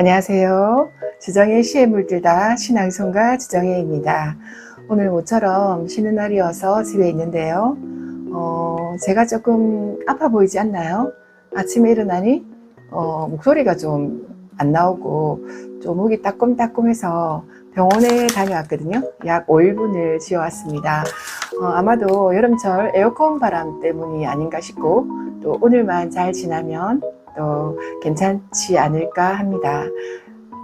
안녕하세요. 지정의 시에 물들다 신앙송가 지정혜입니다. 오늘 모처럼 쉬는 날이어서 집에 있는데요. 어, 제가 조금 아파 보이지 않나요? 아침에 일어나니 어, 목소리가 좀 안 나오고 좀 목이 따끔따끔해서 병원에 다녀왔거든요. 약 5일분을 지어왔습니다. 어, 아마도 여름철 에어컨 바람 때문이 아닌가 싶고 또 오늘만 잘 지나면 또 괜찮지 않을까 합니다.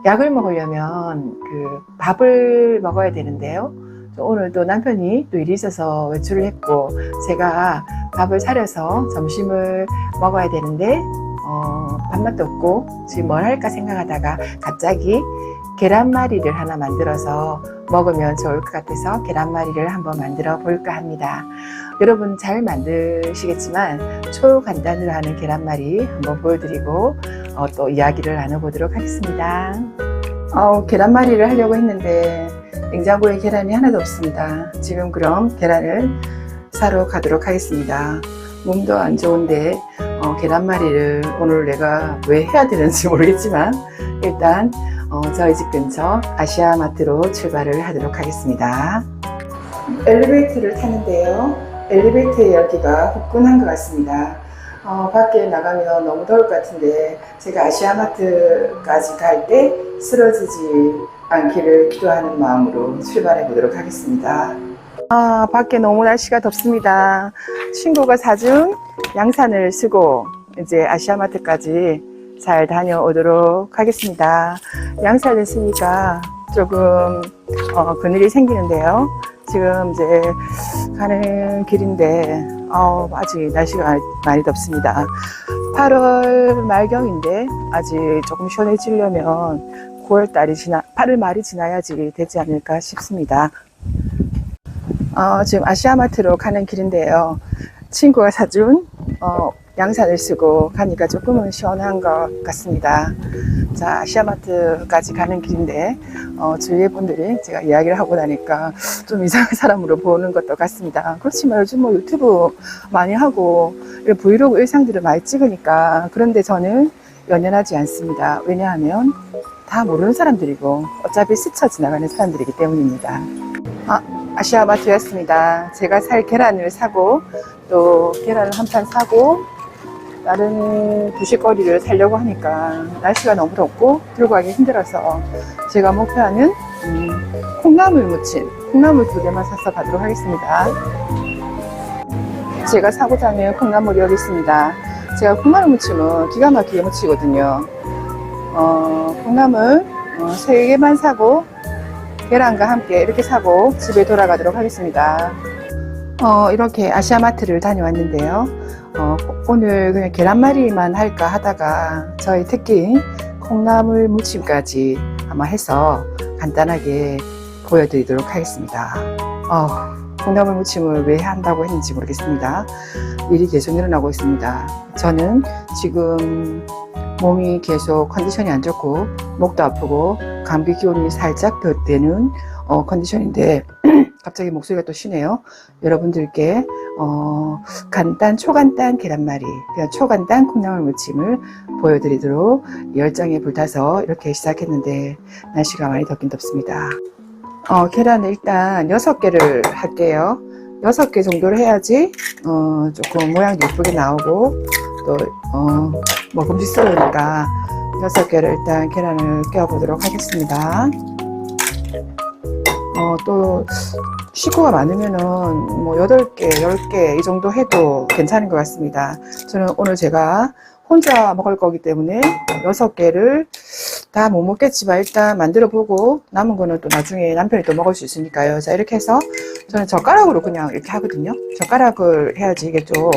약을 먹으려면 그 밥을 먹어야 되는데요. 오늘도 남편이 또 일이 있어서 외출을 했고 제가 밥을 사려서 점심을 먹어야 되는데 어, 밥맛도 없고 지금 뭘 할까 생각하다가 갑자기 계란말이를 하나 만들어서 먹으면 좋을 것 같아서 계란말이를 한번 만들어 볼까 합니다. 여러분 잘 만드시겠지만 초간단으로 하는 계란말이 한번 보여드리고 어, 또 이야기를 나눠보도록 하겠습니다. 어, 계란말이를 하려고 했는데 냉장고에 계란이 하나도 없습니다. 지금 그럼 계란을 사러 가도록 하겠습니다. 몸도 안 좋은데 어, 계란말이를 오늘 내가 왜 해야 되는지 모르겠지만 일단 어, 저희 집 근처 아시아마트로 출발을 하도록 하겠습니다. 엘리베이터를 타는데요. 엘리베이터의 열기가 후끈한 것 같습니다. 어, 밖에 나가면 너무 더울 것 같은데 제가 아시아마트까지 갈 때 쓰러지지 않기를 기도하는 마음으로 출발해 보도록 하겠습니다. 아, 밖에 너무 날씨가 덥습니다. 친구가 사준 양산을 쓰고 이제 아시아마트까지 잘 다녀오도록 하겠습니다. 양산을 쓰니까 조금 어, 그늘이 생기는데요. 지금 이제 가는 길인데 어, 아직 날씨가 많이 덥습니다. 8월 말경인데 아직 조금 시원해지려면 9월 달이 지나 8월 말이 지나야지 되지 않을까 싶습니다. 어, 지금 아시아마트로 가는 길인데요. 친구가 사준 어, 양산을 쓰고 가니까 조금은 시원한 것 같습니다. 자, 아시아마트까지 가는 길인데 어, 주위의 분들이 제가 이야기를 하고 나니까 좀 이상한 사람으로 보는 것도 같습니다. 그렇지만 요즘 뭐 유튜브 많이 하고 브이로그 일상들을 많이 찍으니까 그런데 저는 연연하지 않습니다. 왜냐하면 다 모르는 사람들이고 어차피 스쳐 지나가는 사람들이기 때문입니다. 아, 아시아마트였습니다. 제가 살 계란을 사고 또 계란을 한 판 사고 다른 부식거리를 사려고 하니까 날씨가 너무 덥고 들고 가기 힘들어서 제가 목표하는 음, 콩나물 무침 콩나물 두 개만 사서 가도록 하겠습니다. 제가 사고자 하는 콩나물이 여기 있습니다. 제가 콩나물 무침은 기가 막히게 무치거든요. 어, 콩나물 어, 세 개만 사고 계란과 함께 이렇게 사고 집에 돌아가도록 하겠습니다. 어, 이렇게 아시아마트를 다녀왔는데요. 어, 오늘 그냥 계란말이만 할까 하다가 저희 특기 콩나물 무침까지 아마 해서 간단하게 보여드리도록 하겠습니다. 어, 콩나물 무침을 왜 한다고 했는지 모르겠습니다. 일이 계속 일어나고 있습니다. 저는 지금 몸이 계속 컨디션이 안 좋고 목도 아프고 감기 기운이 살짝 더 되는 어, 컨디션인데 갑자기 목소리가 또 쉬네요. 여러분들께 어, 간단 초간단 계란말이 그냥 초간단 콩나물 무침을 보여드리도록 열정에 불타서 이렇게 시작했는데 날씨가 많이 덥긴 덥습니다. 어, 계란을 일단 6개를 할게요. 6개 정도를 해야지 어, 조금 모양도 예쁘게 나오고 또 어, 먹음직스러우니까 6개를 일단 계란을 깨워보도록 하겠습니다. 어, 또 식구가 많으면은 뭐 8개, 10개 이 정도 해도 괜찮은 것 같습니다. 저는 오늘 제가 혼자 먹을 거기 때문에 6개를 다 못 먹겠지만 일단 만들어 보고 남은 거는 또 나중에 남편이 또 먹을 수 있으니까요. 자, 이렇게 해서 저는 젓가락으로 그냥 이렇게 하거든요. 젓가락을 해야지 이게 좀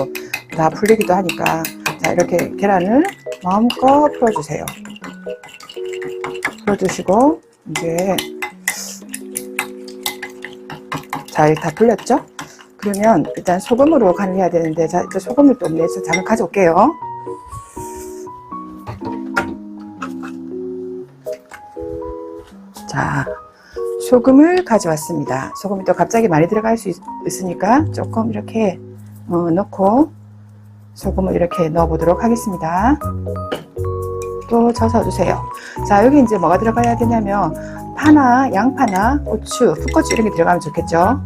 다 풀리기도 하니까. 자, 이렇게 계란을 마음껏 풀어주세요. 풀어주시고, 이제 잘 다 풀렸죠? 그러면 일단 소금으로 간을 해야 되는데 자, 이제 소금을 또 내서 잠깐 가져올게요. 자, 소금을 가져왔습니다. 소금이 또 갑자기 많이 들어갈 수 있, 으니까 조금 이렇게 어, 넣고 소금을 이렇게 넣어 보도록 하겠습니다. 또 젖어 주세요. 자, 여기 이제 뭐가 들어가야 되냐면, 파나 양파나 고추, 풋고추 이런 게 들어가면 좋겠죠.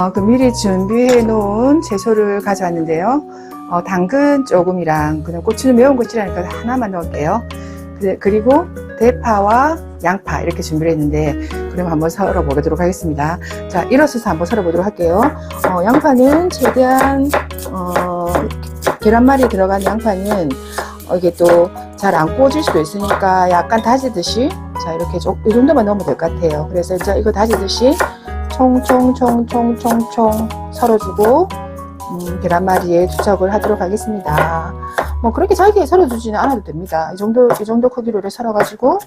어, 그 미리 준비해 놓은 채소를 가져왔는데요. 어, 당근 조금이랑, 그냥 고추는 매운 거 싫어하니까 하나만 넣을게요. 그래- 그리고 대파와 양파 이렇게 준비를 했는데, 그럼 한번 썰어 보도록 하겠습니다. 자, 일어서서 한번 썰어 보도록 할게요. 어, 양파는 최대한, 어, 계란말이 들어간 양파는 어, 이게 또 잘 안 구워질 수도 있으니까 약간 다지듯이 자 이렇게 좀, 이 정도만 넣으면 될 것 같아요. 그래서 이제 이거 다지듯이 총총총총총총 썰어주고 음, 계란말이에 투척을 하도록 하겠습니다. 뭐 그렇게 잘게 썰어주지는 않아도 됩니다. 이 정도 이 정도 크기로 이렇게 썰어가지고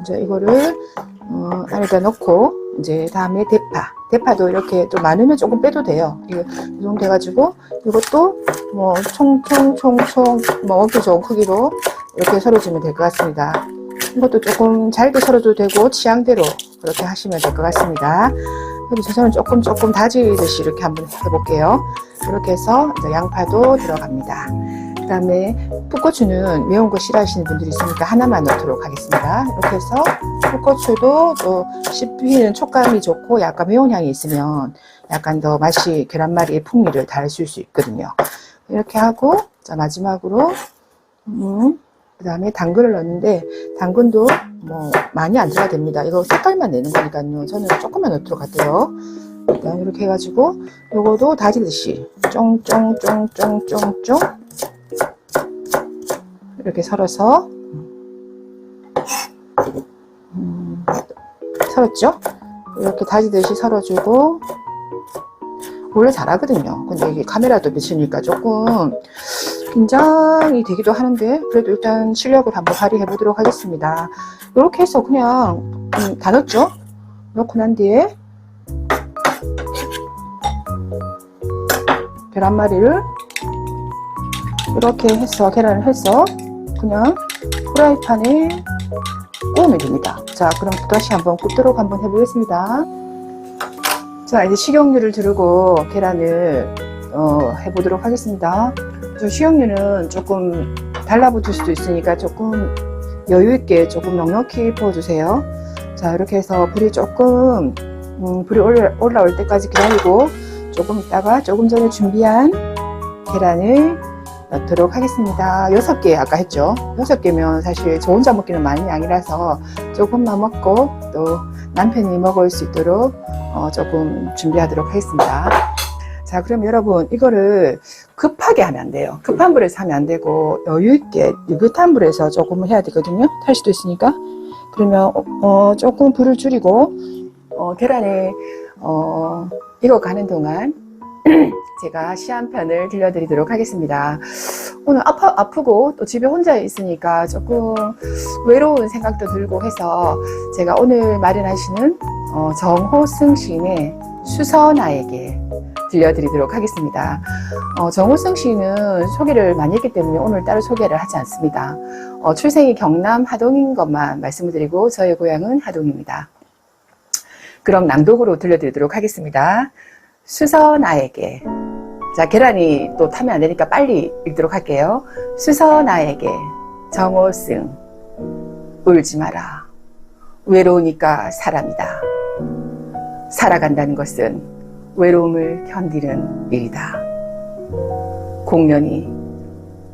이제 이거를 어, 안에다 넣고 이제 다음에 대파 대파도 이렇게 또 많으면 조금 빼도 돼요. 이 정도 돼가지고 이것도 뭐 총총총총 뭐 먹기 좋은 크기로 이렇게 썰어주면 될 것 같습니다. 이것도 조금 잘게 썰어도 되고 취향대로 그렇게 하시면 될 것 같습니다. 그리고 저는 조금 조금 다지듯이 이렇게 한번 해볼게요. 이렇게 해서 양파도 들어갑니다. 그 다음에 풋고추는 매운 거 싫어하시는 분들이 있으니까 하나만 넣도록 하겠습니다. 이렇게 해서 풋고추도 또 씹히는 촉감이 좋고 약간 매운 향이 있으면 약간 더 맛이 계란말이의 풍미를 달줄 수 있거든요. 이렇게 하고 자 마지막으로 음, 그 다음에 당근을 넣는데 당근도 뭐 많이 안 들어야 됩니다. 이거 색깔만 내는 거니까요. 저는 조금만 넣도록 할게요. 일단 이렇게 해가지고 요거도 다지듯이 쫑쫑쫑쫑쫑쫑 이렇게 썰어서 음, 썰었죠? 이렇게 다지듯이 썰어주고 원래 잘하거든요. 근데 이게 카메라도 비치니까 조금 긴장이 되기도 하는데 그래도 일단 실력을 한번 발휘해 보도록 하겠습니다. 이렇게 해서 그냥 음, 다 넣었죠? 넣고 난 뒤에 계란말이를 이렇게 해서 계란을 해서 그냥 프라이팬에 구우면 됩니다. 자, 그럼 다시 한번 굽도록 한번 해보겠습니다. 자, 이제 식용유를 두르고 계란을 어, 해보도록 하겠습니다. 저 식용유는 조금 달라붙을 수도 있으니까 조금 여유있게 조금 넉넉히 부어주세요. 자, 이렇게 해서 불이 조금, 음, 불이 올라, 올라올 때까지 기다리고 조금 있다가 조금 전에 준비한 계란을 넣도록 하겠습니다. 여섯 개 아까 했죠. 여섯 개면 사실 저 혼자 먹기는 많은 양이라서 조금만 먹고 또 남편이 먹을 수 있도록 어, 조금 준비하도록 하겠습니다. 자, 그럼 여러분 이거를 급하게 하면 안 돼요. 급한 불에서 하면 안 되고 여유 있게 느긋한 불에서 조금 해야 되거든요. 탈 수도 있으니까. 그러면 어, 조금 불을 줄이고 어, 계란에 어, 익어가는 동안 제가 시 한 편을 들려드리도록 하겠습니다. 오늘 아파, 아프고 또 집에 혼자 있으니까 조금 외로운 생각도 들고 해서 제가 오늘 마련하시는 어, 정호승 시인의 수선아에게 들려드리도록 하겠습니다. 어, 정호승 시인은 소개를 많이 했기 때문에 오늘 따로 소개를 하지 않습니다. 어, 출생이 경남 하동인 것만 말씀을 드리고 저의 고향은 하동입니다. 그럼 낭독으로 들려드리도록 하겠습니다. 수선아에게 자 계란이 또 타면 안 되니까 빨리 읽도록 할게요. 수선아에게 정호승 울지 마라. 외로우니까 사람이다. 살아간다는 것은 외로움을 견디는 일이다. 공연이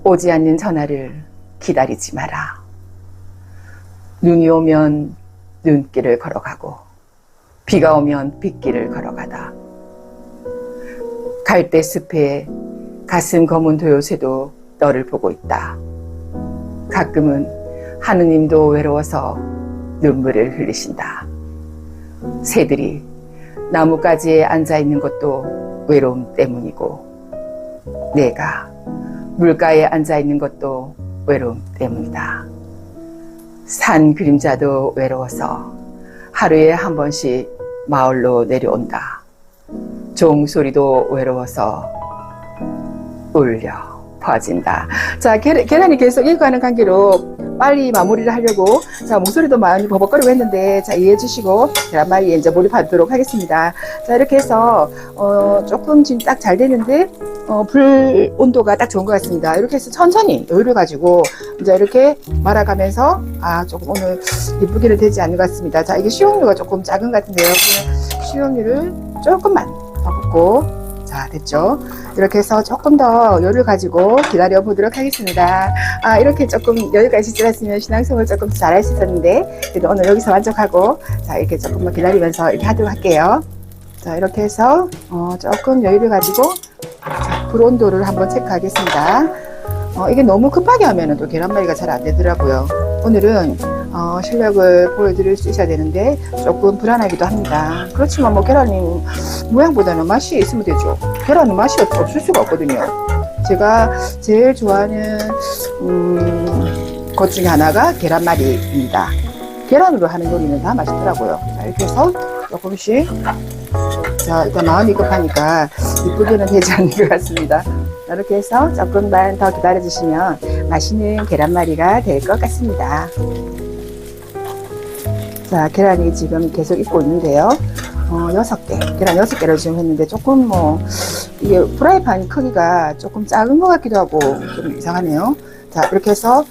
오지 않는 전화를 기다리지 마라. 눈이 오면 눈길을 걸어가고 비가 오면 빗길을 걸어가다. 갈대 숲에 가슴 검은 도요새도 너를 보고 있다. 가끔은 하느님도 외로워서 눈물을 흘리신다. 새들이 나뭇가지에 앉아 있는 것도 외로움 때문이고, 내가 물가에 앉아 있는 것도 외로움 때문이다. 산 그림자도 외로워서 하루에 한 번씩 마을로 내려온다. 종 소리도 외로워서 울려 퍼진다. 자, 계란, 계란이 계속 익어가는 관계로 빨리 마무리를 하려고 자 목소리도 많이 버벅거리고 했는데 자 이해해 주시고 계란말이에 이제 몰입하도록 하겠습니다. 자 이렇게 해서 어, 조금 지금 딱 잘 되는데 어, 불 온도가 딱 좋은 것 같습니다. 이렇게 해서 천천히 여유를 가지고 이제 이렇게 말아가면서 아 조금 오늘 이쁘게는 되지 않는 것 같습니다. 자 이게 식용유가 조금 작은 것 같은데요. 식용유를 조금만 더 붓고 자 됐죠? 이렇게 해서 조금 더 여유를 가지고 기다려 보도록 하겠습니다. 아 이렇게 조금 있을 않았으면 신앙생활 조금 더 잘할 수 있었는데 그래도 오늘 여기서 만족하고 자 이렇게 조금만 기다리면서 이렇게 하도록 할게요. 자 이렇게 해서 어, 조금 여유를 가지고 자, 불 온도를 한번 체크하겠습니다. 어, 이게 너무 급하게 하면 또 계란말이가 잘 안 되더라고요. 오늘은 어, 실력을 보여드릴 수 있어야 되는데 조금 불안하기도 합니다. 그렇지만 뭐 계란이 모양보다는 맛이 있으면 되죠. 계란은 맛이 없- 없을 수가 없거든요. 제가 제일 좋아하는 음, 것 중에 하나가 계란말이입니다. 계란으로 하는 요리는 다 맛있더라고요. 자, 이렇게 해서 조금씩 자 일단 마음이 급하니까 이쁘게는 되지 않는 것 같습니다. 자, 이렇게 해서 조금만 더 기다려 주시면 맛있는 계란말이가 될 것 같습니다. 자 계란이 지금 계속 익고 있는데요. 어, 6개, 계란 6개를 지금 했는데 조금 뭐, 이게 프라이팬 크기가 조금 작은 것 같기도 하고 좀 이상하네요. 자, 이렇게 해서,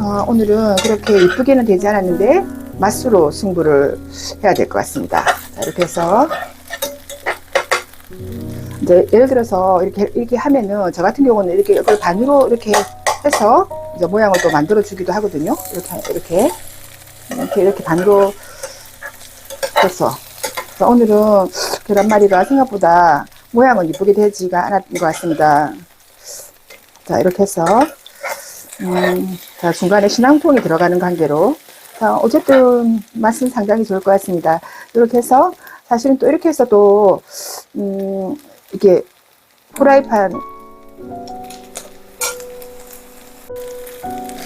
어, 오늘은 그렇게 이쁘게는 되지 않았는데, 맛으로 승부를 해야 될 것 같습니다. 자, 이렇게 해서, 이제 예를 들어서 이렇게, 이렇게 하면은, 저 같은 경우는 이렇게 이걸 반으로 이렇게 해서, 이제 모양을 또 만들어 주기도 하거든요. 이렇게, 이렇게, 이렇게, 이렇게 반으로 해서. 자, 오늘은 계란말이가 생각보다 모양은 이쁘게 되지가 않았던 것 같습니다. 자, 이렇게 해서, 음, 자, 중간에 신앙통이 들어가는 관계로, 자, 어쨌든 맛은 상당히 좋을 것 같습니다. 이렇게 해서, 사실은 또 이렇게 해서 또, 음, 이게, 프라이팬,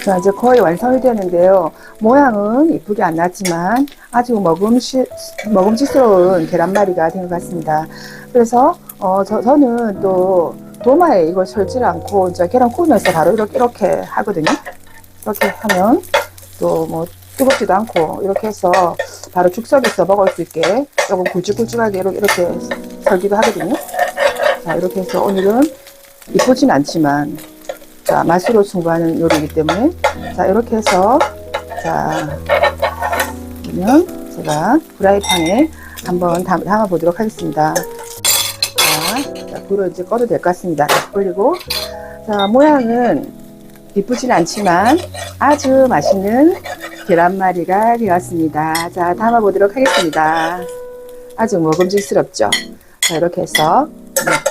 자, 이제 거의 완성이 되는데요. 모양은 이쁘게 안 났지만 아주 먹음시, 먹음직스러운 계란말이가 된 것 같습니다. 그래서 어, 저, 저는 또 도마에 이걸 설지를 않고 이제 계란 구우면서 바로 이렇게, 이렇게 하거든요. 이렇게 하면 또 뭐 뜨겁지도 않고 이렇게 해서 바로 즉석에서 먹을 수 있게 조금 굵직굵직하게 이렇게, 설기도 하거든요. 자, 이렇게 해서 오늘은 이쁘진 않지만 자, 맛으로 승부하는 요리이기 때문에 자, 이렇게 해서 자, 그러면 제가 프라이팬에 한번 담, 담아 보도록 하겠습니다. 자, 자, 불을 이제 꺼도 될 것 같습니다. 올리고 자, 모양은 이쁘진 않지만 아주 맛있는 계란말이가 되었습니다. 자, 담아 보도록 하겠습니다. 아주 먹음직스럽죠? 자, 이렇게 해서 네.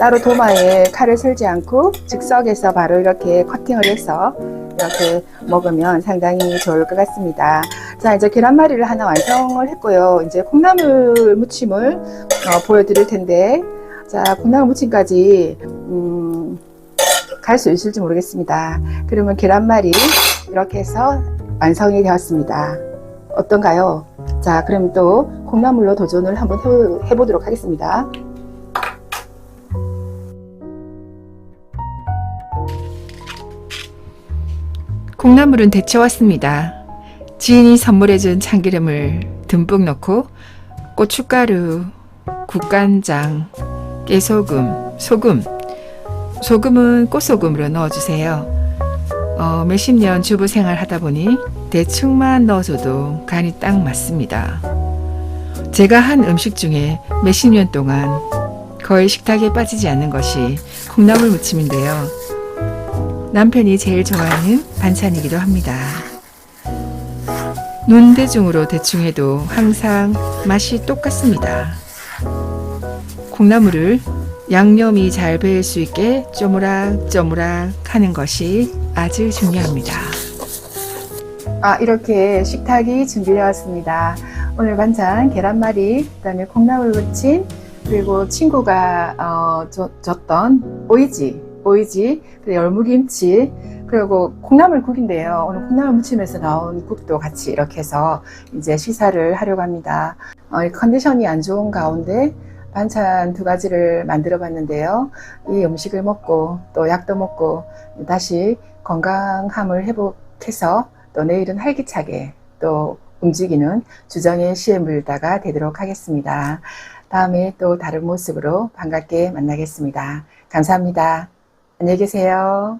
따로 도마에 칼을 설지 않고 즉석에서 바로 이렇게 커팅을 해서 이렇게 먹으면 상당히 좋을 것 같습니다. 자, 이제 계란말이를 하나 완성을 했고요. 이제 콩나물 무침을 어, 보여드릴 텐데, 자, 콩나물 무침까지, 음, 갈 수 있을지 모르겠습니다. 그러면 계란말이 이렇게 해서 완성이 되었습니다. 어떤가요? 자, 그럼 또 콩나물로 도전을 한번 해, 해보도록 하겠습니다. 콩나물은 데쳐왔습니다. 지인이 선물해준 참기름을 듬뿍 넣고 고춧가루, 국간장, 깨소금, 소금, 소금은 꽃소금으로 넣어주세요. 어, 몇십 년 주부 생활 하다 보니 대충만 넣어줘도 간이 딱 맞습니다. 제가 한 음식 중에 몇십 년 동안 거의 식탁에 빠지지 않는 것이 콩나물 무침인데요. 남편이 제일 좋아하는 반찬이기도 합니다. 눈대중으로 대충 해도 항상 맛이 똑같습니다. 콩나물을 양념이 잘 배일 수 있게 쪼무락쪼무락 하는 것이 아주 중요합니다. 아, 이렇게 식탁이 준비되어 왔습니다. 오늘 반찬 계란말이, 그다음에 콩나물 무침, 그리고 친구가 어, 줘, 줬던 오이지, 오이지, 열무김치, 그리고 콩나물 국인데요. 오늘 콩나물 무침에서 나온 국도 같이 이렇게 해서 이제 시사를 하려고 합니다. 어, 이 컨디션이 안 좋은 가운데 반찬 두 가지를 만들어 봤는데요. 이 음식을 먹고 또 약도 먹고 다시 건강함을 회복해서 또 내일은 활기차게 또 움직이는 주정의 시해물다가 되도록 하겠습니다. 다음에 또 다른 모습으로 반갑게 만나겠습니다. 감사합니다. 안녕히 계세요.